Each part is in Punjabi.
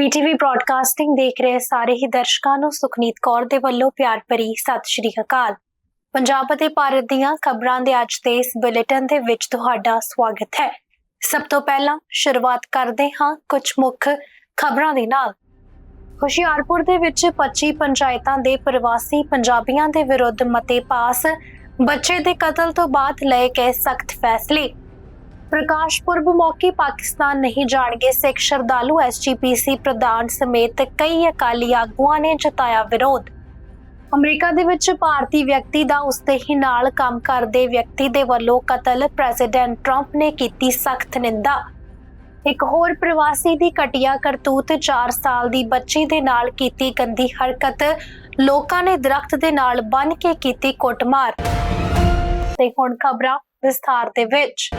ਬੀਟੀਵੀ ਬ੍ਰਾਡਕਾਸਟਿੰਗ ਦੇਖ ਰਹੇ ਸਾਰੇ ਹੀ ਦਰਸ਼ਕਾਂ ਨੂੰ ਸੁਖਨੀਤ ਕੌਰ ਦੇ ਵੱਲੋਂ ਪਿਆਰ ਭਰੀ ਸਤਿ ਸ਼੍ਰੀ ਅਕਾਲ। ਪੰਜਾਬ ਅਤੇ ਭਾਰਤ ਦੀਆਂ ਖਬਰਾਂ ਦੇ ਅੱਜ ਦੇ ਇਸ ਬੁਲੇਟਿਨ ਦੇ ਵਿੱਚ ਤੁਹਾਡਾ ਸਵਾਗਤ ਹੈ। ਸਭ ਤੋਂ ਪਹਿਲਾਂ ਸ਼ੁਰੂਆਤ ਕਰਦੇ ਹਾਂ ਕੁਝ ਮੁੱਖ ਖਬਰਾਂ ਦੇ ਨਾਲ। ਹੁਸ਼ਿਆਰਪੁਰ ਦੇ ਵਿੱਚ 25 ਪੰਚਾਇਤਾਂ ਦੇ ਪ੍ਰਵਾਸੀ ਪੰਜਾਬੀਆਂ ਦੇ ਵਿਰੁੱਧ ਮਤੇ ਪਾਸ, ਬੱਚੇ ਦੇ ਕਤਲ ਤੋਂ ਬਾਅਦ ਲਏ ਗਏ ਸਖਤ ਫੈਸਲੇ। ਪ੍ਰਕਾਸ਼ ਪੁਰਬ ਮੌਕੇ ਪਾਕਿਸਤਾਨ ਨਹੀਂ ਜਾਣਗੇ ਸਿੱਖ ਸ਼ਰਧਾਲੂ। ਐਸਜੀਪੀਸੀ ਪ੍ਰਧਾਨ ਸਮੇਤ ਕਈ ਅਕਾਲੀ ਆਗੂਆਂ ਨੇ ਜਤਾਇਆ ਵਿਰੋਧ। ਅਮਰੀਕਾ ਦੇ ਵਿੱਚ ਭਾਰਤੀ ਵਿਅਕਤੀ ਦਾ ਉਸਦੇ ਹੀ ਨਾਲ ਕੰਮ ਕਰਦੇ ਵਿਅਕਤੀ ਦੇ ਵੱਲੋਂ ਕਤਲ ਪ੍ਰੈਜ਼ੀਡੈਂਟ ਟਰੰਪ ਨੇ ਕੀਤੀ ਸਖਤ ਨਿੰਦਾ। ਇੱਕ ਹੋਰ ਪ੍ਰਵਾਸੀ ਦੀ ਕਟਿਆ ਕਰਤੂਤ 4 ਸਾਲ ਦੀ ਬੱਚੀ ਦੇ ਨਾਲ ਕੀਤੀ ਗੰਦੀ ਹਰਕਤ। ਲੋਕਾਂ ਨੇ ਦਰਖਤ ਦੇ ਨਾਲ ਬੰਨ ਕੇ ਕੀਤੀ ਕੁੱਟਮਾਰ। ਤੇ ਹੁਣ ਖਬਰਾਂ ਵਿਸਥਾਰ ਦੇ ਵਿੱਚ।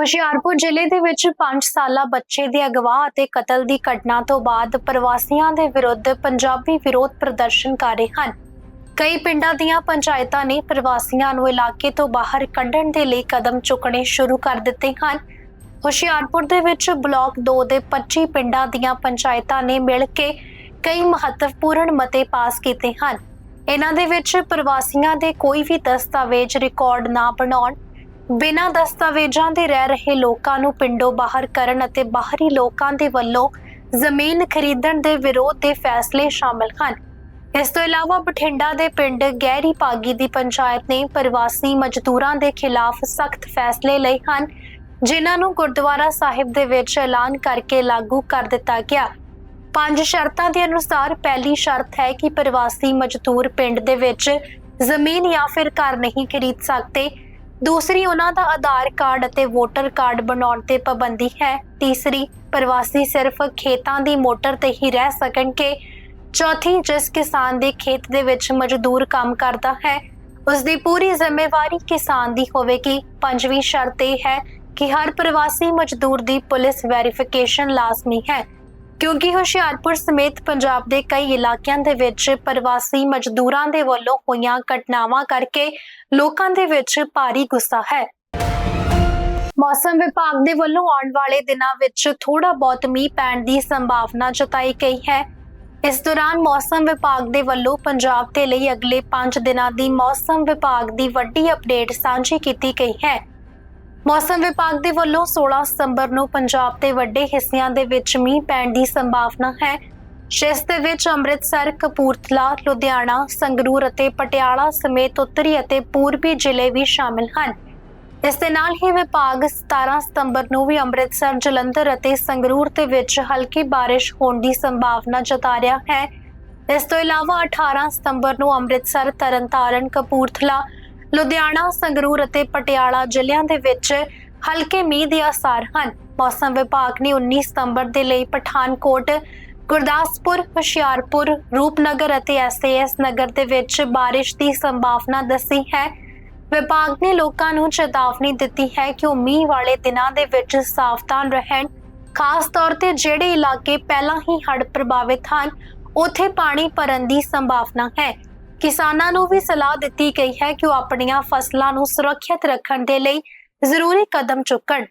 ਹੁਸ਼ਿਆਰਪੁਰ ਜ਼ਿਲ੍ਹੇ ਦੇ ਵਿੱਚ 5 ਸਾਲਾ ਬੱਚੇ ਦੇ ਅਗਵਾ ਅਤੇ ਕਤਲ ਦੀ ਘਟਨਾ ਤੋਂ ਬਾਅਦ ਪ੍ਰਵਾਸੀਆਂ ਦੇ ਵਿਰੁੱਧ ਪੰਜਾਬੀ ਵਿਰੋਧ ਪ੍ਰਦਰਸ਼ਨ ਕਰ ਰਹੇ ਹਨ। ਕਈ ਪਿੰਡਾਂ ਦੀਆਂ ਪੰਚਾਇਤਾਂ ਨੇ ਪ੍ਰਵਾਸੀਆਂ ਨੂੰ ਇਲਾਕੇ ਤੋਂ ਬਾਹਰ ਕੱਢਣ ਦੇ ਲਈ ਕਦਮ ਚੁੱਕਣੇ ਸ਼ੁਰੂ ਕਰ ਦਿੱਤੇ ਹਨ। ਹੁਸ਼ਿਆਰਪੁਰ ਦੇ ਵਿੱਚ ਬਲਾਕ 2 ਦੇ 25 ਪਿੰਡਾਂ ਦੀਆਂ ਪੰਚਾਇਤਾਂ ਨੇ ਮਿਲ ਕੇ ਕਈ ਮਹੱਤਵਪੂਰਨ ਮਤੇ ਪਾਸ ਕੀਤੇ ਹਨ। ਇਹਨਾਂ ਦੇ ਵਿੱਚ ਪ੍ਰਵਾਸੀਆਂ ਦੇ ਕੋਈ ਵੀ ਦਸਤਾਵੇਜ਼ ਰਿਕਾਰਡ ਨਾ ਬਣਾਉਣ ਬਿਨਾਂ ਦਸਤਾਵੇਜ਼ਾਂ ਦੇ ਰਹਿ ਰਹੇ ਲੋਕਾਂ ਨੂੰ ਪਿੰਡੋਂ ਬਾਹਰ ਕਰਨ ਅਤੇ ਬਾਹਰੀ ਲੋਕਾਂ ਦੇ ਵੱਲੋਂ ਜ਼ਮੀਨ ਖਰੀਦਣ ਦੇ ਵਿਰੋਧ ਦੇ ਫੈਸਲੇ ਸ਼ਾਮਲ ਹਨ। ਇਸ ਤੋਂ ਇਲਾਵਾ ਬਠਿੰਡਾ ਦੇ ਪਿੰਡ ਗਹਿਰੀ ਪਾਗੀ ਦੀ ਪੰਚਾਇਤ ਨੇ ਪ੍ਰਵਾਸੀ ਮਜ਼ਦੂਰਾਂ ਦੇ ਖਿਲਾਫ ਸਖਤ ਫੈਸਲੇ ਲਏ ਹਨ, ਜਿਨ੍ਹਾਂ ਨੂੰ ਗੁਰਦੁਆਰਾ ਸਾਹਿਬ ਦੇ ਵਿੱਚ ਐਲਾਨ ਕਰਕੇ ਲਾਗੂ ਕਰ ਦਿੱਤਾ ਗਿਆ। ਪੰਜ ਸ਼ਰਤਾਂ ਦੇ ਅਨੁਸਾਰ ਪਹਿਲੀ ਸ਼ਰਤ ਹੈ ਕਿ ਪ੍ਰਵਾਸੀ ਮਜ਼ਦੂਰ ਪਿੰਡ ਦੇ ਵਿੱਚ ਜ਼ਮੀਨ ਜਾਂ ਫਿਰ ਘਰ ਨਹੀਂ ਖਰੀਦ ਸਕਦੇ। ਦੂਸਰੀ ਉਹਨਾਂ ਦਾ ਆਧਾਰ ਕਾਰਡ ਅਤੇ ਵੋਟਰ ਕਾਰਡ ਬਣਾਉਣ ਤੇ ਪਾਬੰਦੀ ਹੈ। ਤੀਸਰੀ, ਪ੍ਰਵਾਸੀ ਸਿਰਫ ਖੇਤਾਂ ਦੀ ਮੋਟਰ ਤੇ ਹੀ ਰਹਿ ਸਕਣਗੇ ਚੌਥੀ, ਜਿਸ ਕਿਸਾਨ ਦੇ ਖੇਤ ਦੇ ਵਿੱਚ ਮਜ਼ਦੂਰ ਕੰਮ ਕਰਦਾ ਹੈ ਉਸ ਦੀ ਪੂਰੀ ਜ਼ਿੰਮੇਵਾਰੀ ਕਿਸਾਨ ਦੀ ਹੋਵੇਗੀ। ਪੰਜਵੀਂ ਸ਼ਰਤ ਇਹ ਹੈ ਕਿ ਹਰ ਪ੍ਰਵਾਸੀ ਮਜ਼ਦੂਰ ਦੀ ਪੁਲਿਸ ਵੈਰੀਫਿਕੇਸ਼ਨ ਲਾਜ਼ਮੀ ਹੈ। ਕਿਉਂਕਿ ਹੁਸ਼ਿਆਰਪੁਰ ਸਮੇਤ ਪੰਜਾਬ ਦੇ ਕਈ ਇਲਾਕਿਆਂ ਦੇ ਵਿੱਚ ਪ੍ਰਵਾਸੀ ਮਜ਼ਦੂਰਾਂ ਦੇ ਵੱਲੋਂ ਹੋਈਆਂ ਘਟਨਾਵਾਂ ਕਰਕੇ ਲੋਕਾਂ ਦੇ ਵਿੱਚ ਭਾਰੀ ਗੁੱਸਾ ਹੈ। ਮੌਸਮ ਵਿਭਾਗ ਦੇ ਵੱਲੋਂ ਆਉਣ ਵਾਲੇ ਦਿਨਾਂ ਵਿੱਚ ਥੋੜਾ ਬਹੁਤ ਮੀਂਹ ਪੈਣ ਦੀ ਸੰਭਾਵਨਾ ਜਤਾਈ ਗਈ ਹੈ। ਇਸ ਦੌਰਾਨ ਮੌਸਮ ਵਿਭਾਗ ਦੇ ਵੱਲੋਂ ਪੰਜਾਬ ਦੇ ਲਈ ਅਗਲੇ 5 ਦਿਨਾਂ ਦੀ ਮੌਸਮ ਵਿਭਾਗ ਦੀ ਵੱਡੀ ਅਪਡੇਟ ਸਾਂਝੀ ਕੀਤੀ ਗਈ ਹੈ। ਮੌਸਮ ਵਿਭਾਗ ਦੇ ਵੱਲੋਂ 16 ਸਤੰਬਰ ਨੂੰ ਪੰਜਾਬ ਦੇ ਵੱਡੇ ਹਿੱਸਿਆਂ ਦੇ ਵਿੱਚ ਮੀਂਹ ਪੈਣ ਦੀ ਸੰਭਾਵਨਾ ਹੈ ਜਿਸ ਦੇ ਵਿੱਚ ਅੰਮ੍ਰਿਤਸਰ, ਕਪੂਰਥਲਾ, ਲੁਧਿਆਣਾ, ਸੰਗਰੂਰ ਅਤੇ ਪਟਿਆਲਾ ਸਮੇਤ ਉੱਤਰੀ ਅਤੇ ਪੂਰਬੀ ਜ਼ਿਲ੍ਹੇ ਵੀ ਸ਼ਾਮਿਲ ਹਨ। ਇਸ ਦੇ ਨਾਲ ਹੀ ਵਿਭਾਗ 17 ਸਤੰਬਰ ਨੂੰ ਵੀ ਅੰਮ੍ਰਿਤਸਰ, ਜਲੰਧਰ ਅਤੇ ਸੰਗਰੂਰ ਦੇ ਵਿੱਚ ਹਲਕੀ ਬਾਰਿਸ਼ ਹੋਣ ਦੀ ਸੰਭਾਵਨਾ ਜਤਾ ਰਿਹਾ ਹੈ। ਇਸ ਤੋਂ ਇਲਾਵਾ 18 ਸਤੰਬਰ ਨੂੰ ਅੰਮ੍ਰਿਤਸਰ, ਤਰਨਤਾਰਨ, ਕਪੂਰਥਲਾ, ਲੁਧਿਆਣਾ, ਸੰਗਰੂਰ ਅਤੇ ਪਟਿਆਲਾ ਜ਼ਿਲ੍ਹਿਆਂ ਦੇ ਵਿੱਚ ਹਲਕੇ ਮੀਂਹ ਦੇ ਆਸਾਰ ਹਨ। ਮੌਸਮ ਵਿਭਾਗ ਨੇ 19 ਸਤੰਬਰ ਦੇ ਲਈ ਪਠਾਨਕੋਟ, ਗੁਰਦਾਸਪੁਰ, ਹੁਸ਼ਿਆਰਪੁਰ, ਰੂਪਨਗਰ ਅਤੇ ਐਸਏਐਸ ਨਗਰ ਦੇ ਵਿੱਚ ਬਾਰਿਸ਼ ਦੀ ਸੰਭਾਵਨਾ ਦੱਸੀ ਹੈ। ਵਿਭਾਗ ਨੇ ਲੋਕਾਂ ਨੂੰ ਚੇਤਾਵਨੀ ਦਿੱਤੀ ਹੈ ਕਿ ਉਹ ਮੀਂਹ ਵਾਲੇ ਦਿਨਾਂ ਦੇ ਵਿੱਚ ਸਾਵਧਾਨ ਰਹਿਣ। ਖਾਸ ਤੌਰ ਤੇ ਜਿਹੜੇ ਇਲਾਕੇ ਪਹਿਲਾਂ ਹੀ ਹੜ੍ਹ ਪ੍ਰਭਾਵਿਤ ਹਨ, ਉੱਥੇ ਪਾਣੀ ਭਰਨ ਦੀ ਸੰਭਾਵਨਾ ਹੈ। ਕਿਸਾਨਾਂ ਨੂੰ ਵੀ ਸਲਾਹ ਦਿੱਤੀ ਗਈ ਹੈ ਕਿ ਉਹ ਆਪਣੀਆਂ ਫਸਲਾਂ ਨੂੰ ਸੁਰੱਖਿਅਤ ਰੱਖਣ ਦੇ ਲਈ ਜ਼ਰੂਰੀ ਕਦਮ ਚੁੱਕਣ।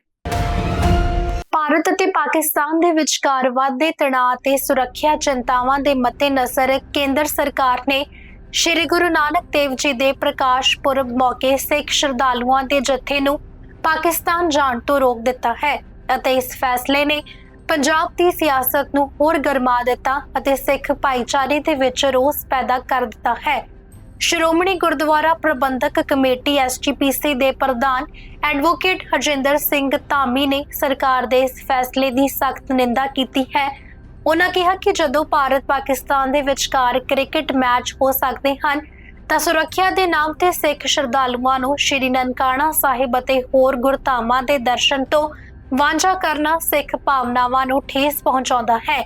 ਭਾਰਤ ਅਤੇ ਪਾਕਿਸਤਾਨ ਦੇ ਵਿਚਕਾਰ ਵਧਦੇ ਤਣਾਅ ਤੇ ਸੁਰੱਖਿਆ ਚਿੰਤਾਵਾਂ ਦੇ ਮੱਦੇਨਜ਼ਰ ਕੇਂਦਰ ਸਰਕਾਰ ਨੇ ਸ੍ਰੀ ਗੁਰੂ ਨਾਨਕ ਦੇਵ ਜੀ ਦੇ ਪ੍ਰਕਾਸ਼ ਪੁਰਬ ਮੌਕੇ ਸਿੱਖ ਸ਼ਰਧਾਲੂਆਂ ਦੇ ਜਥੇ ਨੂੰ ਪਾਕਿਸਤਾਨ ਜਾਣ ਤੋਂ ਰੋਕ ਦਿੱਤਾ ਹੈ ਅਤੇ ਇਸ ਫੈਸਲੇ ਨੇ ਪੰਜਾਬ ਦੀ ਸਿਆਸਤ ਨੂੰ ਹੋਰ ਗਰਮਾ ਦਿੱਤਾ ਅਤੇ ਸਿੱਖ ਭਾਈਚਾਰੇ ਦੇ ਵਿੱਚ ਰੋਸ ਪੈਦਾ ਕਰ ਦਿੱਤਾ ਹੈ। ਸ਼੍ਰੋਮਣੀ ਗੁਰਦੁਆਰਾ ਪ੍ਰਬੰਧਕ ਕਮੇਟੀ ਐਸਜੀਪੀਸੀ ਦੇ ਪ੍ਰਧਾਨ ਐਡਵੋਕੇਟ ਹਰਜਿੰਦਰ ਸਿੰਘ ਧਾਮੀ ਨੇ ਸਰਕਾਰ ਦੇ ਇਸ ਫੈਸਲੇ ਦੀ ਸਖਤ ਨਿੰਦਾ ਕੀਤੀ ਹੈ। ਉਹਨਾਂ ਕਿਹਾ ਕਿ ਜਦੋਂ ਭਾਰਤ ਪਾਕਿਸਤਾਨ ਦੇ ਵਿਚਕਾਰ ਕ੍ਰਿਕਟ ਮੈਚ ਹੋ ਸਕਦੇ ਹਨ, ਤਾਂ ਸੁਰੱਖਿਆ ਦੇ ਨਾਮ ਤੇ ਸਿੱਖ ਸ਼ਰਧਾਲੂਆਂ ਨੂੰ ਸ਼੍ਰੀ ਨਨਕਾਣਾ ਸਾਹਿਬ ਅਤੇ ਹੋਰ ਗੁਰਧਾਮਾਂ ਦੇ ਦਰਸ਼ਨ ਤੋਂ ਵਾਂਝਾ ਕਰਨਾ ਸਿੱਖ ਭਾਵਨਾਵਾਂ ਨੂੰ ਠੇਸ ਪਹੁੰਚਾਉਂਦਾ ਹੈ।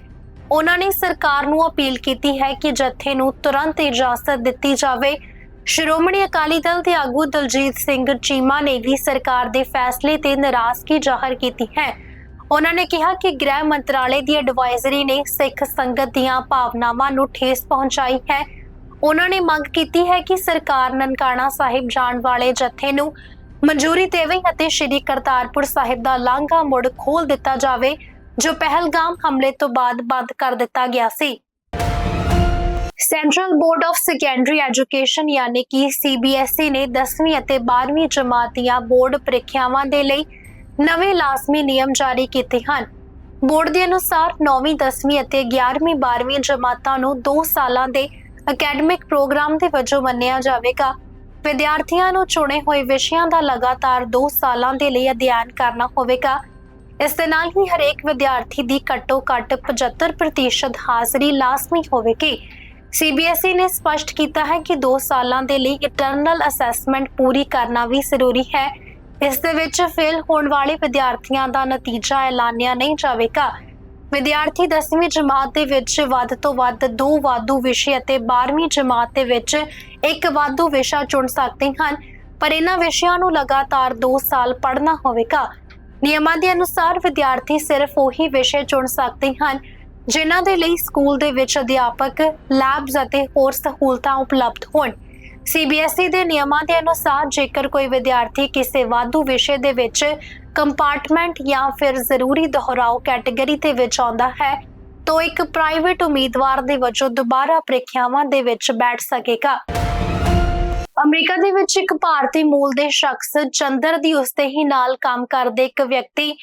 ਉਹਨਾਂ ਨੇ ਸਰਕਾਰ ਨੂੰ ਅਪੀਲ ਕੀਤੀ ਹੈ ਕਿ ਜਥੇ ਨੂੰ ਤੁਰੰਤ ਇਜਾਜ਼ਤ ਦਿੱਤੀ ਜਾਵੇ। ਸ਼੍ਰੋਮਣੀ ਅਕਾਲੀ ਦਲ ਦੇ ਆਗੂ ਦਲਜੀਤ ਸਿੰਘ ਚੀਮਾ ਨੇ ਵੀ ਸਰਕਾਰ ਦੇ ਫੈਸਲੇ ਤੇ ਨਾਰਾਜ਼ਗੀ ਜ਼ਾਹਰ ਕੀਤੀ ਹੈ। ਉਹਨਾਂ ਨੇ ਕਿਹਾ ਕਿ ਗ੍ਰਹਿ ਮੰਤਰਾਲੇ ਦੀ ਐਡਵਾਈਜ਼ਰੀ ਨੇ ਸਿੱਖ ਸੰਗਤ ਦੀਆਂ ਭਾਵਨਾਵਾਂ ਨੂੰ ਠੇਸ ਪਹੁੰਚਾਈ ਹੈ। ਉਹਨਾਂ ਨੇ ਮੰਗ ਕੀਤੀ ਹੈ ਕਿ ਸਰਕਾਰ ਨਨਕਾਣਾ ਸਾਹਿਬ ਜਾਣ ਵਾਲੇ ਜਥੇ ਨੂੰ ਮਨਜ਼ੂਰੀ ਦੇਵੇ ਅਤੇ ਸ਼੍ਰੀ ਕਰਤਾਰਪੁਰ ਸਾਹਿਬ ਦਾ ਲਾਂਘਾ ਮੁੜ ਖੋਲ ਦਿੱਤਾ ਜਾਵੇ, ਜੋ ਪਹਿਲਗਾਮ ਹਮਲੇ ਤੋਂ ਬਾਅਦ ਬੰਦ ਕਰ ਦਿੱਤਾ ਗਿਆ ਸੀ। Central board of secondary education ਯਾਨੀ ਕਿ CBSE ਨੇ 10ਵੀਂ ਅਤੇ 12ਵੀਂ ਜਮਾਤ ਦੀਆਂ ਬੋਰਡ ਪ੍ਰੀਖਿਆਵਾਂ ਦੇ ਲਈ ਨਵੇਂ ਲਾਜ਼ਮੀ ਨਿਯਮ ਜਾਰੀ ਕੀਤੇ ਹਨ। ਬੋਰਡ ਦੇ ਅਨੁਸਾਰ 9ਵੀਂ 10ਵੀਂ ਅਤੇ 11ਵੀਂ 12ਵੀਂ ਜਮਾਤਾਂ ਨੂੰ 2 ਸਾਲਾਂ ਦੇ ਅਕੈਡਮਿਕ ਪ੍ਰੋਗਰਾਮ ਦੇ ਵਜੋਂ ਮੰਨਿਆ ਜਾਵੇਗਾ। ਵਿਦਿਆਰਥੀਆਂ ਨੂੰ ਚੁਣੇ ਹੋਏ ਵਿਸ਼ਿਆਂ ਦਾ ਲਗਾਤਾਰ 2 ਸਾਲਾਂ ਦੇ ਲਈ ਅਧਿਐਨ ਕਰਨਾ ਹੋਵੇਗਾ। ਇਸ ਦੇ ਨਾਲ ਹੀ ਹਰੇਕ ਵਿਦਿਆਰਥੀ ਦੀ ਘੱਟੋ-ਘੱਟ 75% ਹਾਜ਼ਰੀ ਲਾਜ਼ਮੀ ਹੋਵੇਗੀ। CBSE ਨੇ ਸਪਸ਼ਟ ਕੀਤਾ ਹੈ ਕਿ 2 ਸਾਲਾਂ ਦੇ ਲਈ ਇੰਟਰਨਲ ਅਸੈਸਮੈਂਟ ਪੂਰੀ ਕਰਨਾ ਵੀ ਜ਼ਰੂਰੀ ਹੈ। ਇਸ ਦੇ ਵਿੱਚ ਫੇਲ ਹੋਣ ਵਾਲੇ ਵਿਦਿਆਰਥੀਆਂ ਦਾ ਨਤੀਜਾ ਐਲਾਨਿਆ ਨਹੀਂ ਜਾਵੇਗਾ। ਵਿਦਿਆਰਥੀ 10ਵੀਂ ਜਮਾਤ ਦੇ ਵਿੱਚ ਵੱਧ ਤੋਂ ਵੱਧ ਦੋ ਵਾਧੂ ਵਿਸ਼ੇ ਅਤੇ 12ਵੀਂ ਜਮਾਤ ਦੇ ਵਿੱਚ ਇੱਕ ਵਾਧੂ ਵਿਸ਼ਾ ਚੁਣ ਸਕਦੇ ਹਨ, ਪਰ ਇਹਨਾਂ ਵਿਸ਼ਿਆਂ ਨੂੰ ਲਗਾਤਾਰ 2 ਸਾਲ ਪੜ੍ਹਨਾ ਹੋਵੇਗਾ। ਨਿਯਮਾਂ ਦੇ ਅਨੁਸਾਰ ਵਿਦਿਆਰਥੀ ਸਿਰਫ ਉਹੀ ਵਿਸ਼ੇ ਚੁਣ ਸਕਦੇ ਹਨ, ਜਿਨ੍ਹਾਂ ਦੇ ਲਈ ਸਕੂਲ ਦੇ ਵਿੱਚ ਅਧਿਆਪਕ ਲੈਬਸ ਅਤੇ ਹੋਰ ਸਹੂਲਤਾਂ ਉਪਲਬਧ ਹੋਣ। CBSE ਦੇ ਨਿਯਮਾਂ ਦੇ ਅਨੁਸਾਰ ਜੇਕਰ ਕੋਈ ਵਿਦਿਆਰਥੀ ਕਿਸੇ ਵਾਧੂ ਵਿਸ਼ੇ ਦੇ ਵਿੱਚ ਕੰਪਾਰਟਮੈਂਟ ਜਾਂ ਫਿਰ ਜ਼ਰੂਰੀ ਦੁਹਰਾਓ ਕੈਟਾਗਰੀ ਦੇ ਵਿੱਚ ਆਉਂਦਾ ਹੈ, ਤਾਂ ਇੱਕ ਪ੍ਰਾਈਵੇਟ ਉਮੀਦਵਾਰ ਦੇ ਵਜੋਂ ਦੁਬਾਰਾ ਪ੍ਰੀਖਿਆਵਾਂ ਦੇ ਵਿੱਚ ਬੈਠ ਸਕੇਗਾ। ਅਮਰੀਕਾ ਦੇ ਵਿੱਚ ਇੱਕ ਭਾਰਤੀ ਮੂਲ ਦੇ ਸ਼ਖਸ ਚੰਦਰ ਦੀ ਉਸਤੇ ਹੀ ਨਾਲ ਕੰਮ ਕਰਦੇ ਇੱਕ ਵਿਅਕਤੀ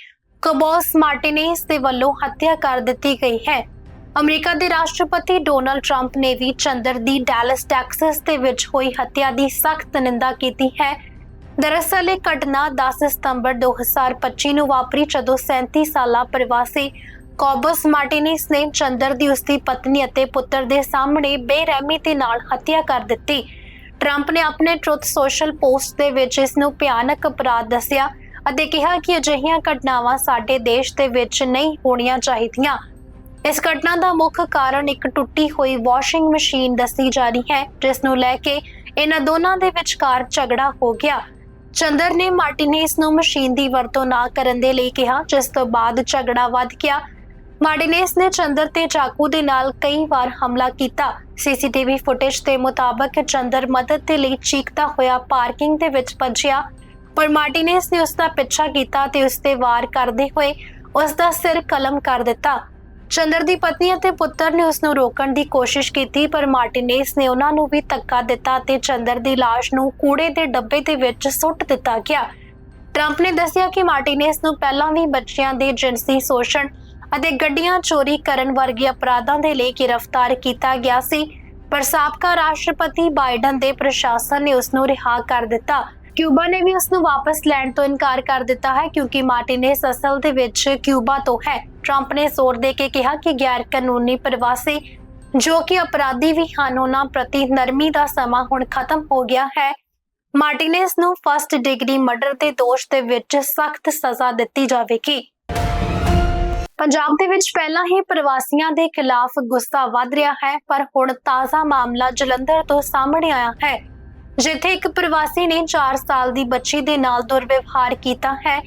ਕਬੋਸ ਮਾਰਟੀਨੇਸ ਦੇ ਵੱਲੋਂ ਹੱਤਿਆ ਕਰ ਦਿੱਤੀ ਗਈ ਹੈ। ਅਮਰੀਕਾ ਦੇ ਰਾਸ਼ਟਰਪਤੀ ਡੋਨਲਡ ਟਰੰਪ ਨੇ ਵੀ ਚੰਦਰ ਦੀ ਡੈਲਸ, ਟੈਕਸਸ ਦੇ ਵਿੱਚ ਹੋਈ ਹੱਤਿਆ ਦੀ ਸਖਤ ਨਿੰਦਾ ਕੀਤੀ ਹੈ। ਦਰਅਸਲ, ਇਹ ਘਟਨਾ 10 ਸਤੰਬਰ 2025 ਨੂੰ ਵਾਪਰੀ ਜਦੋਂ 37 ਸਾਲਾ ਪ੍ਰਵਾਸੀ ਕੋਬਸ ਮਾਰਟੀਨੇਸ ਨੇ ਚੰਦਰ ਦੀ ਉਸਦੀ ਪਤਨੀ ਅਤੇ ਪੁੱਤਰ ਦੇ ਸਾਹਮਣੇ ਬੇਰਹਿਮੀ ਦੇ ਨਾਲ ਹੱਤਿਆ ਕਰ ਦਿੱਤੀ। ਟਰੰਪ ਨੇ ਆਪਣੇ ਟਰੁੱਥ ਸੋਸ਼ਲ ਪੋਸਟ ਦੇ ਵਿੱਚ ਇਸ ਨੂੰ ਭਿਆਨਕ ਅਪਰਾਧ ਦੱਸਿਆ ਅਤੇ ਕਿਹਾ ਕਿ ਅਜਿਹੀਆਂ ਘਟਨਾਵਾਂ ਸਾਡੇ ਦੇਸ਼ ਦੇ ਵਿੱਚ ਨਹੀਂ ਹੋਣੀਆਂ ਚਾਹੀਦੀਆਂ। ਇਸ ਘਟਨਾ ਦਾ ਮੁੱਖ ਕਾਰਨ ਇੱਕ ਟੁੱਟੀ ਹੋਈ ਵਾਸ਼ਿੰਗ ਮਸ਼ੀਨ ਦੱਸੀ ਜਾ ਰਹੀ ਹੈ, ਜਿਸ ਨੂੰ ਲੈ ਕੇ ਇਹਨਾਂ ਦੋਨਾਂ ਦੇ ਵਿਚਕਾਰ ਝਗੜਾ ਹੋ ਗਿਆ। ਚੰਦਰ ਨੇ ਮਾਰਟੀਨੇਸ ਨੂੰ ਮਸ਼ੀਨ ਦੀ ਵਰਤੋਂ ਨਾ ਕਰਨ ਦੇ ਲਈ ਕਿਹਾ, ਜਿਸ ਤੋਂ ਬਾਅਦ ਝਗੜਾ ਵੱਧ ਗਿਆ। ਮਾਰਟੀਨੇਸ ਨੇ ਚੰਦਰ ਤੇ ਚਾਕੂ ਦੇ ਨਾਲ ਕਈ ਵਾਰ ਹਮਲਾ ਕੀਤਾ। ਸੀਸੀਟੀਵੀ ਫੁਟੇਜ ਦੇ ਮੁਤਾਬਕ ਚੰਦਰ ਮਦਦ ਦੇ ਲਈ ਚੀਕਦਾ ਹੋਇਆ ਪਾਰਕਿੰਗ ਦੇ ਵਿੱਚ ਭੱਜਿਆ, ਪਰ ਮਾਰਟੀਨੇਸ ਨੇ ਉਸ ਦਾ ਪਿੱਛਾ ਕੀਤਾ ਤੇ ਉਸ ਤੇ ਵਾਰ ਕਰਦੇ ਹੋਏ ਉਸ ਦਾ ਸਿਰ ਕਲਮ ਕਰ ਦਿੱਤਾ। ਚੰਦਰ ਦੀ ਪਤਨੀ ਅਤੇ ਪੁੱਤਰ ਨੇ ਉਸ ਨੂੰ ਰੋਕਣ ਦੀ ਕੋਸ਼ਿਸ਼ ਕੀਤੀ, ਪਰ ਮਾਰਟੀਨੇਸ ਨੇ ਉਹਨਾਂ ਨੂੰ ਵੀ ਧੱਕਾ ਦਿੱਤਾ ਤੇ ਚੰਦਰ ਦੀ ਲਾਸ਼ ਨੂੰ ਕੂੜੇ ਦੇ ਡੱਬੇ ਦੇ ਵਿੱਚ ਸੁੱਟ ਦਿੱਤਾ ਗਿਆ। ਟਰੰਪ ਨੇ ਦੱਸਿਆ ਕਿ ਮਾਰਟੀਨੇਸ ਨੂੰ ਪਹਿਲਾਂ ਵੀ ਬੱਚਿਆਂ ਦੇ ਜਿਨਸੀ ਸ਼ੋਸ਼ਣ ਅਤੇ ਗੱਡੀਆਂ ਚੋਰੀ ਕਰਨ ਵਰਗੇ ਅਪਰਾਧਾਂ ਦੇ ਲਈ ਗ੍ਰਿਫਤਾਰ ਕੀਤਾ ਗਿਆ ਸੀ, ਪਰ ਸਾਬਕਾ ਰਾਸ਼ਟਰਪਤੀ ਬਾਈਡਨ ਦੇ ਪ੍ਰਸ਼ਾਸਨ ਨੇ ਉਸ ਨੂੰ ਰਿਹਾ ਕਰ ਦਿੱਤਾ। ਕਿਊਬਾ ਨੇ ਵੀ ਉਸ ਨੂੰ ਵਾਪਸ ਲੈਣ ਤੋਂ ਇਨਕਾਰ ਕਰ ਦਿੱਤਾ ਹੈ ਕਿਉਂਕਿ ਮਾਰਟੀਨੇਸ ਅਸਲ ਦੇ ਵਿੱਚ ਕਿਊਬਾ ਤੋਂ ਹੈ। ਟਰੰਪ ਨੇ ਜ਼ੋਰ ਦੇ ਕੇ ਕਿਹਾ ਕਿ ਗੈਰ ਕਾਨੂੰਨੀ ਪ੍ਰਵਾਸੀ ਜੋ ਕਿ ਅਪਰਾਧੀ ਵੀ ਹਨ, ਉਹਨਾਂ ਪ੍ਰਤੀ ਨਰਮੀ ਦਾ ਸਮਾਂ ਹੁਣ ਖਤਮ ਹੋ ਗਿਆ ਹੈ। ਮਾਰਟੀਨੇਸ ਨੂੰ ਫਸਟ ਡਿਗਰੀ ਮਰਡਰ ਦੇ ਦੋਸ਼ ਦੇ ਵਿੱਚ ਸਖਤ ਸਜ਼ਾ ਦਿੱਤੀ ਜਾਵੇਗੀ। ਪੰਜਾਬ ਦੇ ਵਿੱਚ ਪਹਿਲਾਂ ਹੀ ਪ੍ਰਵਾਸੀਆਂ ਦੇ ਖਿਲਾਫ ਗੁੱਸਾ ਵੱਧ ਰਿਹਾ ਹੈ, ਪਰ ਹੁਣ ਤਾਜ਼ਾ ਮਾਮਲਾ ਜਲੰਧਰ ਤੋਂ ਸਾਹਮਣੇ ਆਇਆ ਹੈ, ਜਿੱਥੇ ਇੱਕ ਪ੍ਰਵਾਸੀ ਨੇ 4 ਸਾਲ ਦੀ ਬੱਚੀ ਦੇ ਨਾਲ ਦੁਰਵਿਵਹਾਰ ਕੀਤਾ ਹੈ।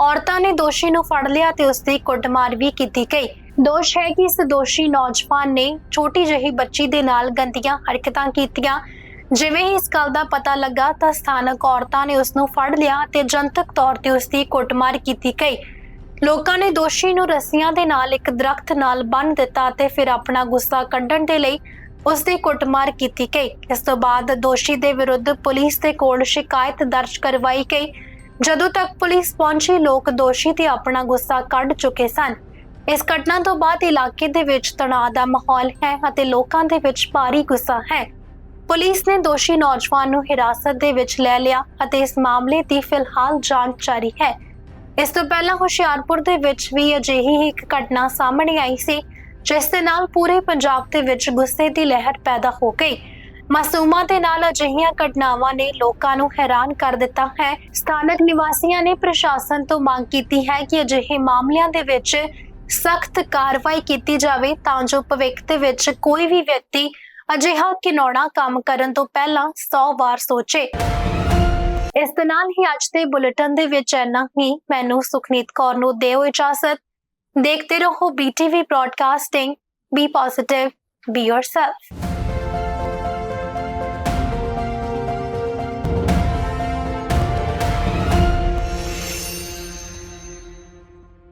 ਔਰਤਾਂ ਨੇ ਦੋਸ਼ੀ ਨੂੰ ਫੜ ਲਿਆ ਤੇ ਉਸ ਦੀ ਕੁੱਟਮਾਰ ਵੀ ਕੀਤੀ ਗਈ। ਦੋਸ਼ ਹੈ ਕਿ ਇਸ ਦੋਸ਼ੀ ਨੌਜਵਾਨ ਨੇ ਛੋਟੀ ਜਿਹੀ ਬੱਚੀ ਦੇ ਨਾਲ ਗੰਦੀਆਂ ਹਰਕਤਾਂ ਕੀਤੀਆਂ। ਜਿਵੇਂ ਹੀ ਇਸ ਗੱਲ ਦਾ ਪਤਾ ਲੱਗਾ ਤਾਂ ਸਥਾਨਕ ਔਰਤਾਂ ਨੇ ਉਸ ਨੂੰ ਫੜ ਲਿਆ ਤੇ ਜਨਤਕ ਤੌਰ ਤੇ ਉਸ ਦੀ ਕੁੱਟਮਾਰ ਕੀਤੀ ਗਈ। ਲੋਕਾਂ ਨੇ ਦੋਸ਼ੀ ਨੂੰ ਰੱਸੀਆਂ ਦੇ ਨਾਲ ਇੱਕ ਦਰਖਤ ਨਾਲ ਬੰਨ੍ਹ ਦਿੱਤਾ ਤੇ ਫਿਰ ਆਪਣਾ ਗੁੱਸਾ ਕੱਢਣ ਦੇ ਲਈ ਉਸ ਦੀ ਕੁੱਟਮਾਰ ਕੀਤੀ ਗਈ। ਇਸ ਤੋਂ ਬਾਅਦ ਦੋਸ਼ੀ ਦੇ ਵਿਰੁੱਧ ਪੁਲਿਸ ਦੇ ਕੋਲ ਸ਼ਿਕਾਇਤ ਦਰਜ ਕਰਵਾਈ ਗਈ। ਜਦੋਂ ਤੱਕ ਪੁਲਿਸ ਪਹੁੰਚੀ, ਲੋਕ ਦੋਸ਼ੀ ਤੇ ਆਪਣਾ ਗੁੱਸਾ ਕੱਢ ਚੁੱਕੇ ਸਨ। ਇਸ ਘਟਨਾ ਤੋਂ ਬਾਅਦ ਇਲਾਕੇ ਦੇ ਵਿੱਚ ਤਣਾਅ ਦਾ ਮਾਹੌਲ ਹੈ ਅਤੇ ਲੋਕਾਂ ਦੇ ਵਿੱਚ ਭਾਰੀ ਗੁੱਸਾ ਹੈ। ਪੁਲਿਸ ਨੇ ਦੋਸ਼ੀ ਨੌਜਵਾਨ ਨੂੰ ਹਿਰਾਸਤ ਦੇ ਵਿੱਚ ਲੈ ਲਿਆ ਅਤੇ ਇਸ ਮਾਮਲੇ ਦੀ ਫਿਲਹਾਲ ਜਾਂਚ ਜਾਰੀ ਹੈ। ਇਸ ਤੋਂ ਪਹਿਲਾਂ ਹੁਸ਼ਿਆਰਪੁਰ ਦੇ ਵਿੱਚ ਵੀ ਅਜਿਹੀ ਇੱਕ ਘਟਨਾ ਸਾਹਮਣੇ ਆਈ ਸੀ, ਜਿਸ ਦੇ ਨਾਲ ਪੂਰੇ ਪੰਜਾਬ ਦੇ ਵਿੱਚ ਗੁੱਸੇ ਦੀ ਲਹਿਰ ਪੈਦਾ ਹੋ ਗਈ। ਮਾਸੂਮਾਂ ਦੇ ਨਾਲ ਅਜਿਹੀਆਂ ਘਟਨਾਵਾਂ ਨੇ ਲੋਕਾਂ ਨੂੰ ਹੈਰਾਨ ਕਰ ਦਿੱਤਾ ਹੈ। ਸਥਾਨਕ ਨਿਵਾਸੀਆਂ ਨੇ ਪ੍ਰਸ਼ਾਸਨ ਤੋਂ ਮੰਗ ਕੀਤੀ ਹੈ ਕਿ ਅਜਿਹੇ ਮਾਮਲਿਆਂ ਦੇ ਵਿੱਚ ਸਖਤ ਕਾਰਵਾਈ ਕੀਤੀ ਜਾਵੇ ਤਾਂ ਜੋ ਭਵਿੱਖ ਦੇ ਵਿੱਚ ਕੋਈ ਵੀ ਵਿਅਕਤੀ ਅਜਿਹਾ ਘਿਨੌਣਾ ਕੰਮ ਕਰਨ ਤੋਂ ਪਹਿਲਾਂ 100 ਵਾਰ ਸੋਚੇ। ਇਸ ਦੇ ਨਾਲ ਹੀ ਅੱਜ ਦੇ ਬੁਲੇਟਿਨ ਦੇ ਵਿੱਚ ਇੰਨਾ ਹੀ। ਮੈਨੂੰ ਸੁਖਨੀਤ ਕੌਰ ਨੂੰ ਦਿਓ ਇਜਾਜ਼ਤ। ਦੇਖਦੇ ਰਹੋ BTV broadcasting be positive be yourself